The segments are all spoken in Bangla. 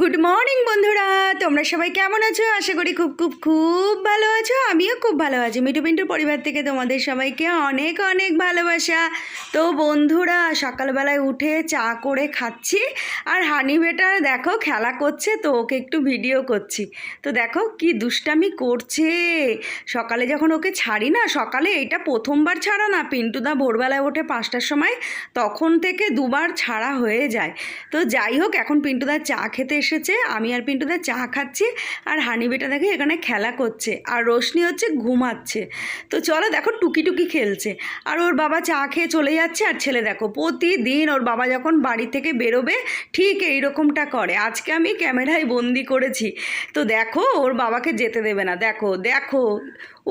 গুড মর্নিং বন্ধুরা। তোমরা সবাই কেমন আছো? আশা করি খুব খুব খুব ভালো আছো। আমিও খুব ভালো আছি। মিঠু পিন্টুর পরিবার থেকে তোমাদের সবাইকে অনেক অনেক ভালোবাসা। তো বন্ধুরা, সকালবেলায় উঠে চা করে খাচ্ছি। আর হানি বেটার দেখো, খেলা করছে, তো ওকে একটু ভিডিও করছি। তো দেখো কি দুষ্টামি করছে। সকালে যখন ওকে ছাড়ি না, সকালে এটা প্রথমবার ছাড়া না পিন্টুদা ভোরবেলায় ওঠে পাঁচটার সময়, তখন থেকে দুবার ছাড়া হয়ে যায়। তো যাই হোক, এখন পিন্টুদা চা খেতে এসেছে, আমি আর পিন্টুদা চা খাচ্ছি আর হানি বেটা দেখে এখানে খেলা করছে আর রোশনি হচ্ছে ঘুমাচ্ছে। তো চলো দেখো টুকি টুকি খেলছে। আর ওর বাবা চা খেয়ে চলে যাচ্ছে আর ছেলে দেখো প্রতিদিন ওর বাবা যখন বাড়ি থেকে বেরোবে ঠিক এই রকমটা করে। আজকে আমি ক্যামেরায় বন্দি করেছি। তো দেখো ওর বাবাকে যেতে দেবে না। দেখো দেখো,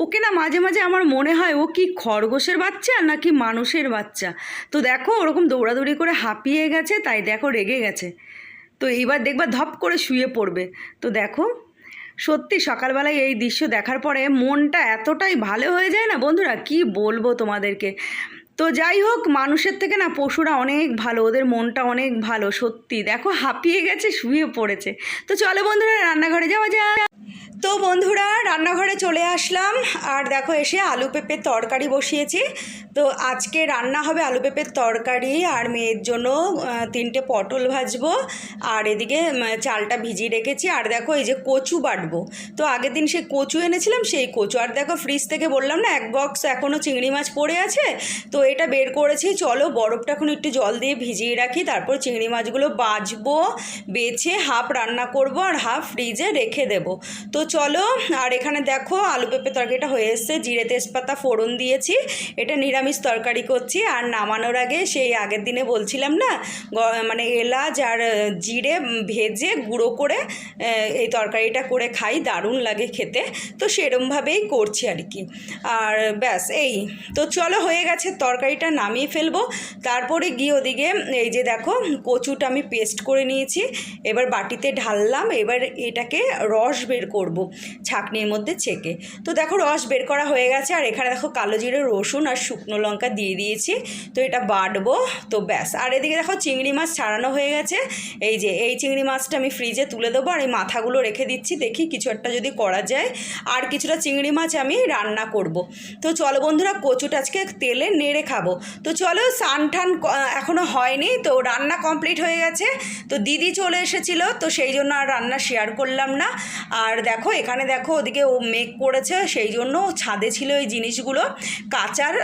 ওকে না মাঝে মাঝে আমার মনে হয় ও কি খরগোশের বাচ্চা নাকি মানুষের বাচ্চা। তো দেখো ওরকম দৌড়াদৌড়ি করে হাঁপিয়ে গেছে, তাই দেখো রেগে গেছে। তো এইবার দেখবা ধপ করে শুয়ে পড়বে। তো দেখো, সত্যি সকালবেলায় এই দৃশ্য দেখার পরে মনটা এতটাই ভালো হয়ে যায় না বন্ধুরা? কি বলব তোমাদেরকে? তো যাই হোক, মানুষের থেকে না পশুরা অনেক ভালো, ওদের মনটা অনেক ভালো, সত্যি। দেখো, হাঁপিয়ে গেছে, শুয়ে পড়েছে। তো চলো বন্ধুরা, রান্নাঘরে যাওয়া যায় তো বন্ধুরা, রান্নাঘরে চলে আসলাম। আর দেখো, এসে আলু পেঁপের তরকারি বসিয়েছি। তো আজকে রান্না হবে আলু পেঁপের তরকারি আর মেয়ের জন্য তিনটে পটল ভাজবো। আর এদিকে চালটা ভিজিয়ে রেখেছি। আর দেখো, এই যে কচু বাটবো। তো আগের দিন সেই কচু এনেছিলাম, সেই কচু। আর দেখো, ফ্রিজ থেকে বললাম না, এক বক্স এখনও চিংড়ি মাছ পড়ে আছে। তো এটা বের করেছি। চলো, বরফটা এখন একটু জল দিয়ে ভিজিয়ে রাখি। তারপর চিংড়ি মাছগুলো বাছবো বেছে, হাফ রান্না করব আর হাফ ফ্রিজে রেখে দেব। তো চলো, আর এখানে দেখো আলু পেঁপে তরকারিটা হয়ে এসছে। জিরে তেজপাতা ফোড়ন দিয়েছি। এটা নিরামিষ তরকারি করছি। আর নামানোর আগে সেই আগের দিনে বলছিলাম না মানে এলাচ আর জিরে ভেজে গুঁড়ো করে এই তরকারিটা করে খাই। দারুণ লাগে খেতে। তো সেরমভাবেই করছি আর কি। আর ব্যাস, এই। তো চলো, হয়ে গেছে। তরকারিটা নামিয়ে ফেলব। তারপরে গিয়ে ওদিকে, এই যে দেখো, কচুটা আমি পেস্ট করে নিয়েছি। এবার বাটিতে ঢাললাম। এবার এটাকে রস বের করব, ছাকনির মধ্যে ছেঁকে। তো দেখো রস বের করা হয়ে গেছে, আর এখানে দেখো কালো জিরে, রসুন আর শুকনো লঙ্কা দিয়ে দিয়েছি। তো এটা বাটবো, তো ব্যাস। আর এদিকে দেখো চিংড়ি মাছ ছাড়ানো হয়ে গেছে। এই যে, এই চিংড়ি মাছটা আমি ফ্রিজে তুলে দেবো আর এই মাথাগুলো রেখে দিচ্ছি, দেখি কিছু একটা যদি করা যায়। আর কিছুটা চিংড়ি মাছ আমি রান্না করব। তো চলো বন্ধুরা, কচুটা আজকে তেলে নেড়ে খাব। তো চলো সান টান এখনও হয়নি, তো রান্না কমপ্লিট হয়ে গেছে। তো দিদি চলে এসেছিল, তো সেই জন্য আর রান্না শেয়ার করলাম না। আর দেখো, এখানে দেখো ওদিকে ও মেঘ করেছে, সেই জন্য ছাদে ছিল এই জিনিসগুলো। কাচার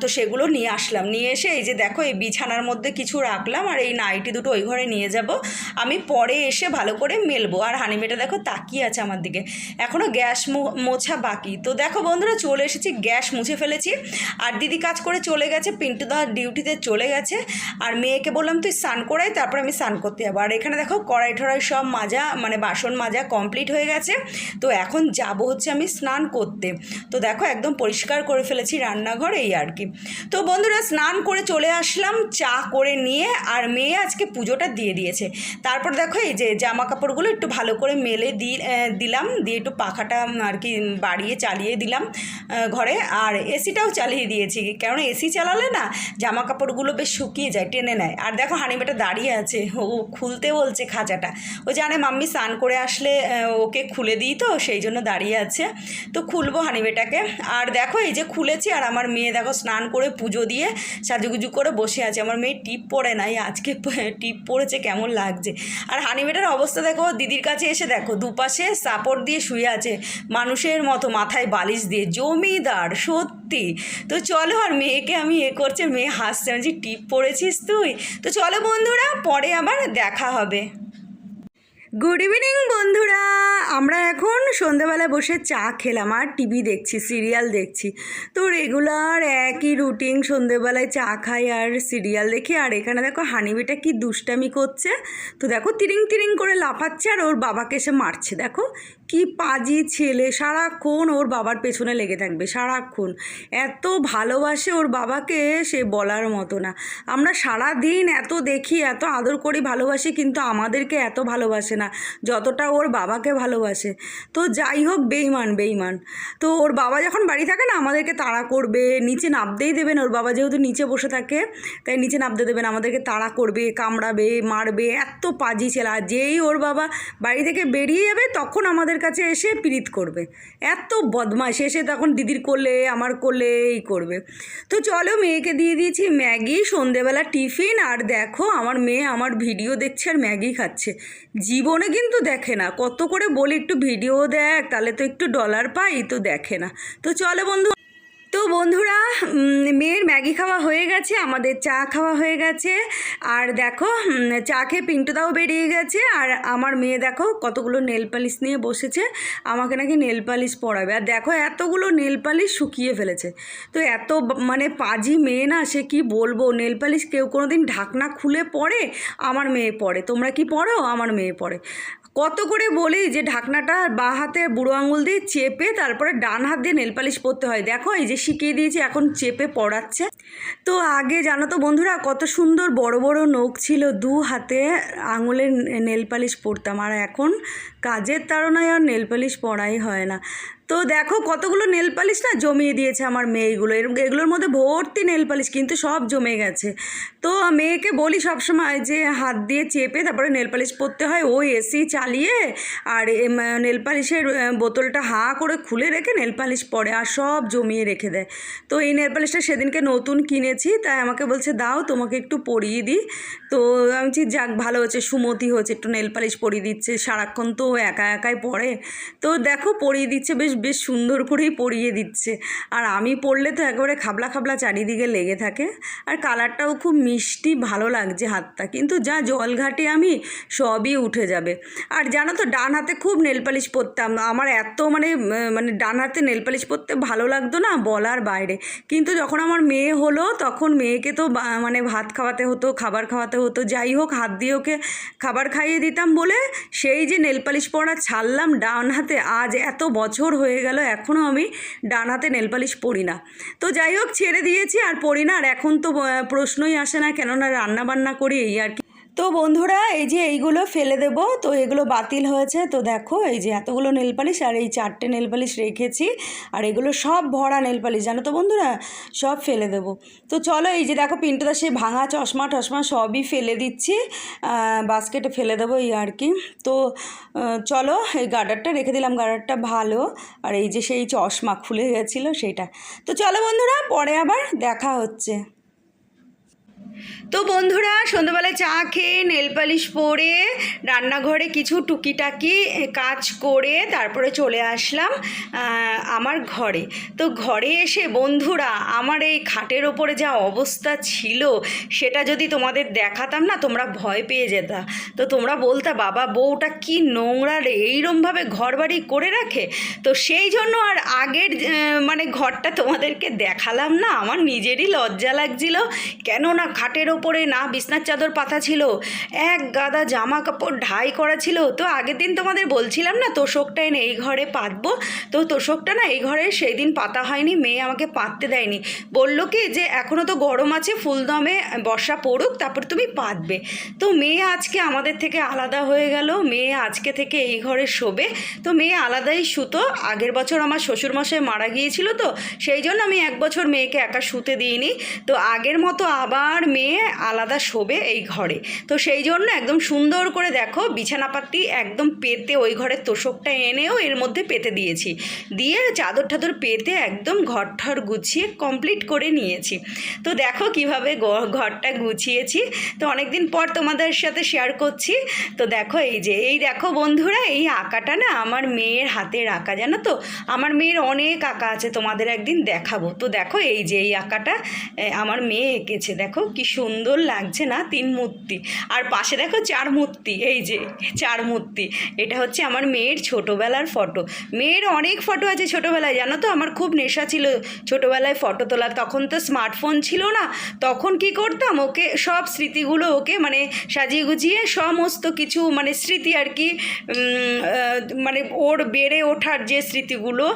তো সেগুলো নিয়ে আসলাম। নিয়ে এসে এই যে দেখো, এই বিছানার মধ্যে কিছু রাখলাম আর এই নাইটি দুটো ওই ঘরে নিয়ে যাব। আমি পরে এসে ভালো করে মেলবো। আর হানিমেটা দেখো তাকিয়ে আছে আমার দিকে। এখনও গ্যাস মোছা বাকি। তো দেখো বন্ধুরা, চলে এসেছি, গ্যাস মুছে ফেলেছি। আর দিদি কাজ করে চলে গেছে, পিন্টু দা ডিউটিতে চলে গেছে। আর মেয়েকে বললাম, তুই স্নান করাই তারপর আমি স্নান করতে যাব। আর এখানে দেখো কড়াই টড়াই সব মাজা মানে বাসন মাজা কমপ্লিট হয়ে গেছে। তো এখন যাব হচ্ছে আমি স্নান করতে। তো দেখো একদম পরিষ্কার করে ফেলেছি রান্নাঘর এই আর কি। তো বন্ধুরা স্নান করে চলে আসলাম, চা করে নিয়ে আর মেয়ে আজকে পুজোটা দিয়ে দিয়েছে। তারপর দেখো এই যে জামা কাপড়গুলো একটু ভালো করে মেলে দিলাম, দিয়ে একটু পাখাটা আর কি বাড়িয়ে চালিয়ে দিলাম ঘরে। আর এসিটাও চালিয়ে দিয়েছি কারণ এসি চালালে না জামা কাপড়গুলো বেশ শুকিয়ে যায়, টেনে নেয়। আর দেখো হানিমেটা দাঁড়িয়ে আছে, ও খুলতে বলছে খাঁচাটা। ও জানে মাম্মি স্নান করে আসলে ওকে খুলে দিই তো, সেই জন্য দাঁড়িয়ে আছে। তো খুলবো হানিবেটাকে। আর দেখো, এই যে খুলেছি, আর আমার মেয়ে দেখো স্নান করে পুজো দিয়ে সাজুগুজু করে বসে আছে। আমার মেয়ে টিপ পরে নাই আজকে টিপ পড়েছে কেমন লাগছে। আর হানিবেটার অবস্থা দেখো, দিদির কাছে এসে দেখো, দুপাশে সাপোর্ট দিয়ে শুয়ে আছে, মানুষের মতো মাথায় বালিশ দিয়ে। জমিদার, সত্যি। তো চলো, আর মেয়েকে আমি এ করছে, মেয়ে হাসছে যে টিপ পড়েছিস তুই? তো চলো বন্ধুরা, পরে আবার দেখা হবে। গুড ইভিনিং বন্ধুরা। আমরা এখন সন্ধ্যাবেলা বসে চা খেলাম আর টিভি দেখছি সিরিয়াল দেখছি। তো রেগুলার একই রুটিন সন্ধেবেলায় চা খাই আর সিরিয়াল দেখি। আর এখানে দেখো হানিবিটা কি দুষ্টামি করছে। তো দেখো তিরিং তিরিং করে লাফাচ্ছে আর ওর বাবাকে এসে মারছে। দেখো কি পাজি ছেলে, সারাক্ষণ ওর বাবার পেছনে লেগে থাকবে, সারাক্ষণ। এত ভালোবাসে ওর বাবাকে সে বলার মতো না। আমরা সারা দিন এত দেখি, এত আদর করি, ভালোবাসি, কিন্তু আমাদেরকে এত ভালোবাসে না, যতটা ওর বাবাকে ভালোবাসে। তো যাই হোক বেইমান বেইমান তো ওর বাবা যখন বাড়ি থাকে না, আমাদেরকে তাড়া করবে, নিচে নামতেই দেবেন। ওর বাবা যেহেতু নিচে বসে থাকে, তাই নিচে নামতে দেবেন। আমাদেরকে তাড়া করবে, কামড়াবে, মারবে, এত পাজি ছেলে। যেই ওর বাবা বাড়ি থেকে বেরিয়ে যাবে, তখন আমাদের কাছে এসে পিরিত করবে। এত বদমাস এসে তখন দিদির কোলে, আমার কোলে এই করবে। তো চলো মেয়েকে দিয়ে দিয়েছি ম্যাগি, সন্ধেবেলা টিফিন, আর দেখো আমার মেয়ে আমার ভিডিও দেখছে আর ম্যাগি খাচ্ছে। জীবনে কিন্তু দেখে না। কত করে বলি একটু ভিডিও দেখ, তাহলে তো একটু ডলার পাই, তো দেখে না। তো চলো বন্ধু তো বন্ধুরা মেয়ের ম্যাগি খাওয়া হয়ে গেছে, আমাদের চা খাওয়া হয়ে গেছে। আর দেখো চা খেয়ে পিন্টুদাও বেরিয়ে গেছে। আর আমার মেয়ে দেখো, কতগুলো নেল পালিশ নিয়ে বসেছে। আমাকে নাকি নেল পালিশ পরাবে। আর দেখো, এতগুলো নেল পালিশ শুকিয়ে ফেলেছে। তো এত মানে পাজি মেয়ে না, সে কি বলব? নেল পালিশ কেউ কোনো দিন ঢাকনা খুলে পড়ে আমার মেয়ে পড়ে তোমরা কি পড়ো আমার মেয়ে পড়ে কত করে বলি যে ঢাকনাটা বা হাতে বুড়ো আঙুল দিয়ে চেপে তারপরে ডান হাত দিয়ে নেল পালিশ পরতে হয়। দেখো, এই যে শিখিয়ে দিয়েছি, এখন চেপে পড়াচ্ছে। তো আগে জানো তো বন্ধুরা, কত সুন্দর বড় বড় নখ ছিল, দু হাতে আঙুলের নেল পালিশ পরতাম। আর এখন কাজের তাড়নায় আর নেল পালিশ পরাই হয় না। তো দেখো কতগুলো নেল পালিশ না জমিয়ে দিয়েছে আমার মেয়েগুলো। এরকম এগুলোর মধ্যে ভর্তি নেল পালিশ কিন্তু সব জমে গেছে। তো মেয়েকে বলি সবসময় যে হাত দিয়ে চেপে তারপরে নেল পালিশ পরতে হয়। ওই এসি চালিয়ে আর নেল পালিশের বোতলটা হা করে খুলে রেখে নেল পালিশ পরে আর সব জমিয়ে রেখে দেয়। তো এই নেল পালিশটা সেদিনকে নতুন কিনেছি, তাই আমাকে বলছে, দাও তোমাকে একটু পরিয়ে দিই। তো আমি বলছি, যাক, ভালো হচ্ছে সুমতি হচ্ছে একটু নেল পালিশ পরিয়ে দিচ্ছে। সারাক্ষণ তো একা একাই পড়ে। তো দেখো পরিয়ে দিচ্ছে বেশ বেশ সুন্দর করেই পরিয়ে দিচ্ছে। আর আমি পরলে তো একেবারে খাবলা খাবলা চারিদিকে লেগে থাকে। আর কালারটাও খুব মিষ্টি, ভালো লাগছে হাতটা। কিন্তু যা জল ঘাটে আমি, সবই উঠে যাবে। আর জানো তো, ডান হাতে খুব নেল পালিশ পরতাম আমার এত মানে মানে ডান হাতে নেল পালিশ পরতে ভালো লাগতো না বলার বাইরে। কিন্তু যখন আমার মেয়ে হলো, তখন মেয়েকে তো মানে ভাত খাওয়াতে হতো, খাবার খাওয়াতে হতো। যাই হোক, হাত দিয়ে ওকে খাবার খাইয়ে দিতাম বলে সেই যে নেল পালিশ পরা ছাড়লাম ডান হাতে, আজ এত বছর হয়ে গেল এখনও আমি ডান হাতে নেলপালিশ পড়ি না। তো যাই হোক, ছেড়ে দিয়েছি আর পড়ি না, আর এখন তো প্রশ্নই আসে না কেননা রান্না বান্না করি, এই আর কি। তো বন্ধুরা, এই যে এইগুলো ফেলে দেব। তো এগুলো বাতিল হয়েছে। তো দেখো, এই যে এতগুলো নেল পালিশ আর এই চারটে নেল পালিশ রেখেছি। আর এগুলো সব ভরা নেল পালিশ, জানো তো বন্ধুরা? সব ফেলে দেবো। তো চলো, এই যে দেখো পিন্টুদা সেই ভাঙা চশমা টশমা সবই ফেলে দিচ্ছি। বাস্কেটে ফেলে দেবো এই আর কি। তো চলো, এই গার্ডারটা রেখে দিলাম। গার্ডারটা ভালো। আর এই যে সেই চশমা খুলে গেছিল, সেইটা। তো চলো বন্ধুরা, পরে আবার দেখা হচ্ছে। তো বন্ধুরা, সন্ধ্যাবেলায় চা খেয়ে নেল পালিশ পরে রান্নাঘরে কিছু টুকিটাকি কাজ করে তারপরে চলে আসলাম আমার ঘরে। তো ঘরে এসে বন্ধুরা, আমার এই খাটের ওপরে যা অবস্থা ছিল, সেটা যদি তোমাদের দেখাতাম না, তোমরা ভয় পেয়ে যেতা। তো তোমরা বলতা, বাবা, বউটা কি নোংরা রে, এইরমভাবে ঘর বাড়ি করে রাখে? তো সেই জন্য আর আগের মানে ঘরটা তোমাদেরকে দেখালাম না, আমার নিজেরই লজ্জা লাগছিল। কেননা খাটের ওপরে না বিছনার চাদর পাতা ছিল, এক গাদা জামা কাপড় ঢাই করা ছিল। তো আগের দিন তোমাদের বলছিলাম না তোষকটা এনে এই ঘরে পাতবো? তো তোষকটা না এই ঘরে সেই দিন পাতা হয়নি, মেয়ে আমাকে পাততে দেয়নি। বলল কি যে এখনও তো গরম আছে, ফুলদমে বর্ষা পড়ুক, তারপর তুমি পাতবে। তো মেয়ে আজকে আমাদের থেকে আলাদা হয়ে গেল, মেয়ে আজকে থেকে এই ঘরে শোবে। তো মেয়ে আলাদাই সুতো, আগের বছর আমার শ্বশুরমশাই মারা গিয়েছিল তো, সেই জন্য আমি এক বছর মেয়েকে একা শুতে দিইনি। তো আগের মতো আবার মেয়ে আলাদা শোবে এই ঘরে। তো সেই জন্য একদম সুন্দর করে দেখো বিছানাপাতি একদম পেতে ওই ঘরের তোষকটা এনেও এর মধ্যে পেতে দিয়েছি। দিয়ে চাদর টাদর পেতে একদম ঘর ঠর গুছিয়ে কমপ্লিট করে নিয়েছি। তো দেখো কীভাবে ঘরটা গুছিয়েছি। তো অনেকদিন পর তোমাদের সাথে শেয়ার করছি। তো দেখো এই যে, এই দেখো বন্ধুরা, এই আঁকাটা না আমার মেয়ের হাতের আঁকা, জানো তো? আমার মেয়ের অনেক আঁকা আছে, তোমাদের একদিন দেখাবো। তো দেখো এই যে, এই আঁকাটা আমার মেয়ে এঁকেছে। দেখো কি সুন্দর লাগছে না তিন মূর্তি। আর পাশে দেখো চার মূর্তি, এই যে চার মূর্তি। এটা হচ্ছে আমার মেয়ের ছোটোবেলার ফটো। মেয়ের অনেক ফটো আছে ছোটোবেলায়, জানো তো? আমার খুব নেশা ছিল ছোটোবেলায় ফটো তোলার। তখন তো স্মার্টফোন ছিল না। তখন কি করতাম? ওকে সব স্মৃতিগুলো ওকে মানে সাজিয়ে গুছিয়ে সমস্ত কিছু মানে স্মৃতি আর কি মানে ওর বেড়ে ওঠার যে স্মৃতিগুলো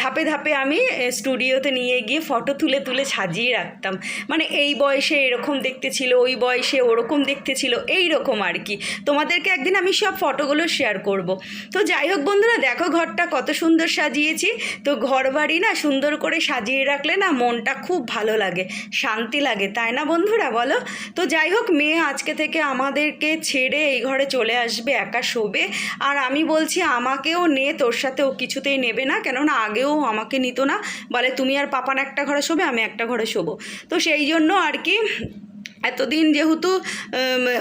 ধাপে ধাপে আমি স্টুডিওতে নিয়ে গিয়ে ফটো তুলে তুলে সাজিয়ে রাখতাম। মানে এই বয়সে এরকম এরকম দেখতে ছিল, ওই বয়সে ওরকম দেখতে ছিল, এই রকম আর কি। তোমাদেরকে একদিন আমি সব ফটোগুলো শেয়ার করব। তো যাই হোক বন্ধুরা, দেখো ঘরটা কত সুন্দর সাজিয়েছি। তো ঘর বাড়ি না সুন্দর করে সাজিয়ে রাখলে না মনটা খুব ভালো লাগে, শান্তি লাগে, তাই না বন্ধুরা বলো? তো যাই হোক, মেয়ে আজকে থেকে আমাদেরকে ছেড়ে এই ঘরে চলে আসবে, একা শোবে। আর আমি বলছি আমাকেও নে, তোর সাথে ও কিছুতেই নেবে না, কেননা আগেও আমাকে নিত না। বলে, তুমি আর পাপান একটা ঘরে শোবে, আমি একটা ঘরে শোবো। তো সেই জন্য আর কি এতদিন যেহেতু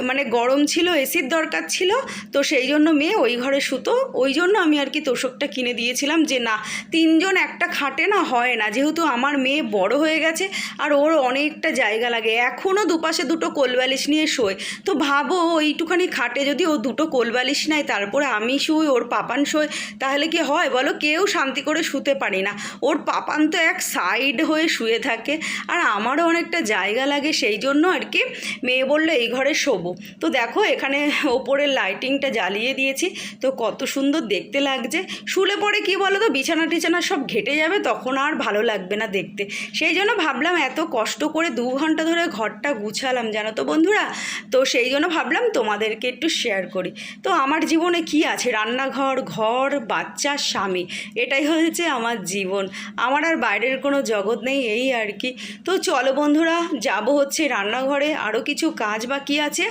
মানে গরম ছিল এসির দরকার ছিল, তো সেই জন্য মেয়ে ওই ঘরে শুতো। ওই জন্য আমি আর কি তোষকটা কিনে দিয়েছিলাম যে না, তিনজন একটা খাটে না হয় না। যেহেতু আমার মেয়ে বড় হয়ে গেছে, আর ওর অনেকটা জায়গা লাগে। এখনও দুপাশে দুটো কোলবালিশ নিয়ে শোয়। তো ভাবো ওইটুখানি খাটে যদি ও দুটো কোলবালিশ নেয়, তারপরে আমি শুই, ওর পাপান শোয়, তাহলে কি হয় বলো? কেউ শান্তি করে শুতে পারি না। ওর পাপান তো এক সাইড হয়ে শুয়ে থাকে, আর আমারও অনেকটা জায়গা লাগে সেই জন্য আর কি মেয়ে বলল, এই ঘরে শোবো। তো দেখো, এখানে ওপরের লাইটিংটা জ্বালিয়ে দিয়েছি। তো কত সুন্দর দেখতে লাগছে। শুলে পরে কি বলো তো বিছানা টিছানা সব ঘেটে যাবে, তখন আর ভালো লাগবে না দেখতে। সেই জন্য ভাবলাম, এত কষ্ট করে দু ঘণ্টা ধরে ঘরটা গুছালাম, জানো তো বন্ধুরা? তো সেই জন্য ভাবলাম, তোমাদেরকে একটু শেয়ার করি। তো আমার জীবনে কি আছে? রান্নাঘর, ঘর, বাচ্চা, স্বামী, এটাই হয়েছে আমার জীবন। আমার আর বাইরের কোনো জগৎ নেই, এই আর কি। তো চলো বন্ধুরা, যাব হচ্ছে রান্নাঘরে। আরও কিছু কাজ বাকি আছে।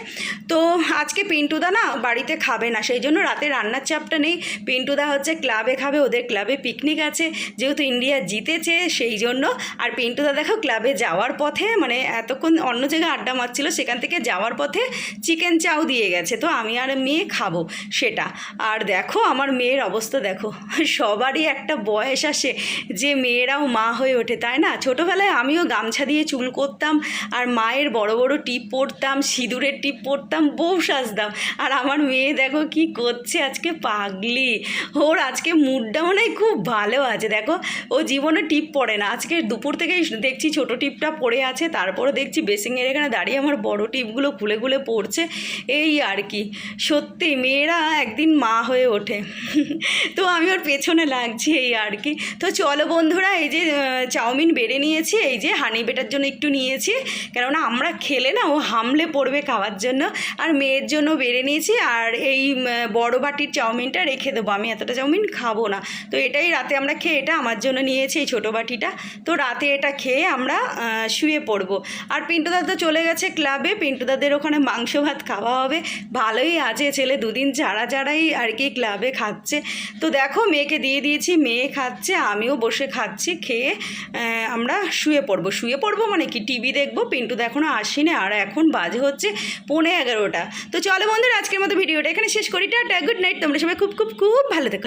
তো আজকে পিন্টুদা না বাড়িতে খাবে না, সেই জন্য রাতে রান্নার চাপটা নেই। পিন্টুদা হচ্ছে ক্লাবে খাবে, ওদের ক্লাবে পিকনিক আছে। যেহেতু ইন্ডিয়া জিতেছে, সেই জন্য। আর পিন্টুদা দেখো ক্লাবে যাওয়ার পথে মানে এতক্ষণ অন্য জায়গায় আড্ডা মারছিল, সেখান থেকে যাওয়ার পথে চিকেন চাও দিয়ে গেছে। তো আমি আর মেয়ে খাব সেটা। আর দেখো আমার মেয়ের অবস্থা দেখো, সবারই একটা বয়স আসে যে মেয়েরাও মা হয়ে ওঠে, তাই না? ছোটোবেলায় আমিও গামছা দিয়ে চুল করতাম, আর মায়ের বড় বড় টিপ পরতাম সিঁদুরের টিপ পরতাম বউ সাজতাম। আর আমার মেয়ে দেখো কি করছে আজকে পাগলি। ওর আজকে মুডটা মনে হয় খুব ভালো আছে। দেখো, ও জীবনে টিপ পড়ে না। আজকে দুপুর থেকেই দেখছি ছোট টিপটা পড়ে আছে। তারপরে দেখছি বেসিংয়ের এখানে দাঁড়িয়ে আমার বড় টিপগুলো খুলে খুলে পড়ছে। এই আর কি। সত্যি, মেয়েরা একদিন মা হয়ে ওঠে। তো আমি ওর পেছনে লাগছি, এই আর কি। তো চলো বন্ধুরা, এই যে চাউমিন বেড়ে নিয়েছি, এই যে হানি বেটার জন্য একটু নিয়েছি। কেননা আমরা খেলে না ও হামলে পড়বে খাওয়ার জন্য। আর মেয়ের জন্য বেড়ে নিয়েছি আর এই বড় বাটির চাউমিনটা রেখে দেবো। আমি এতটা চাউমিন খাব না। তো এটাই রাতে আমরা খেয়ে এটা আমার জন্য নিয়েছি এই ছোটো বাটিটা। তো রাতে এটা খেয়ে আমরা শুয়ে পড়ব। আর পিন্টুদা তো চলে গেছে ক্লাবে। পিন্টুদাদের ওখানে মাংস ভাত খাওয়া হবে। ভালোই আছে ছেলে। দুদিন ছাড়া ছাড়াই আর কি ক্লাবে খাচ্ছে। তো দেখো মেয়েকে দিয়ে দিয়েছি। মেয়ে খাচ্ছে, আমিও বসে খাচ্ছি, খেয়ে আমরা শুয়ে পড়ব। শুয়ে পড়ব মানে কি? টিভি দেখব। পিন্টুদা এখনও আসেনি, আর এখন বাজে হচ্ছে পৌনে এগারোটা। তো চলো বন্ধুরা, আজকের মতো ভিডিওটা এখানে শেষ করি। টাটা গুড নাইট তোমরা সবাই খুব খুব খুব ভালো থেকো।